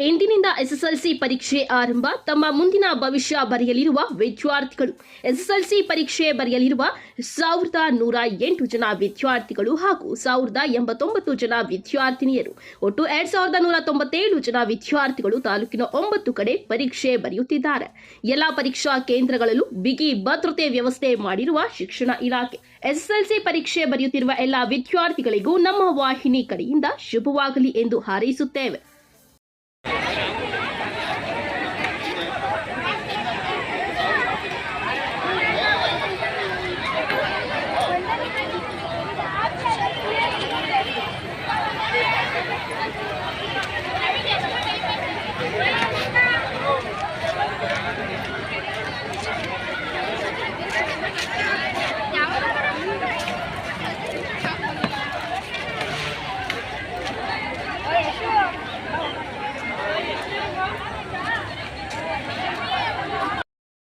ಎಂಟಿನಿಂದ SSLC ಪರೀಕ್ಷೆ ಆರಂಭ. ತಮ್ಮ ಮುಂದಿನ ಭವಿಷ್ಯ ಬರೆಯಲಿರುವ ವಿದ್ಯಾರ್ಥಿಗಳು. ಎಸ್ಎಸ್ಎಲ್ಸಿ ಪರೀಕ್ಷೆ ಬರೆಯಲಿರುವ ಸಾವಿರದ ನೂರ ಎಂಟು ಜನ ವಿದ್ಯಾರ್ಥಿಗಳು ಹಾಗೂ ಸಾವಿರದ ಎಂಬತ್ತೊಂಬತ್ತು ಜನ ವಿದ್ಯಾರ್ಥಿನಿಯರು. ಒಟ್ಟು ಎರಡ್ ಸಾವಿರದ ನೂರ ತೊಂಬತ್ತೇಳು ಜನ ವಿದ್ಯಾರ್ಥಿಗಳು ತಾಲೂಕಿನ ಒಂಬತ್ತು ಕಡೆ ಪರೀಕ್ಷೆ ಬರೆಯುತ್ತಿದ್ದಾರೆ. ಎಲ್ಲ ಪರೀಕ್ಷಾ ಕೇಂದ್ರಗಳಲ್ಲೂ ಬಿಗಿ ಭದ್ರತೆ ವ್ಯವಸ್ಥೆ ಮಾಡಿರುವ ಶಿಕ್ಷಣ ಇಲಾಖೆ. ಎಸ್ಎಸ್ಎಲ್ಸಿ ಪರೀಕ್ಷೆ ಬರೆಯುತ್ತಿರುವ ಎಲ್ಲ ವಿದ್ಯಾರ್ಥಿಗಳಿಗೂ ನಮ್ಮ ವಾಹಿನಿ ಕಡೆಯಿಂದ ಶುಭವಾಗಲಿ ಎಂದು ಹಾರೈಸುತ್ತೇವೆ.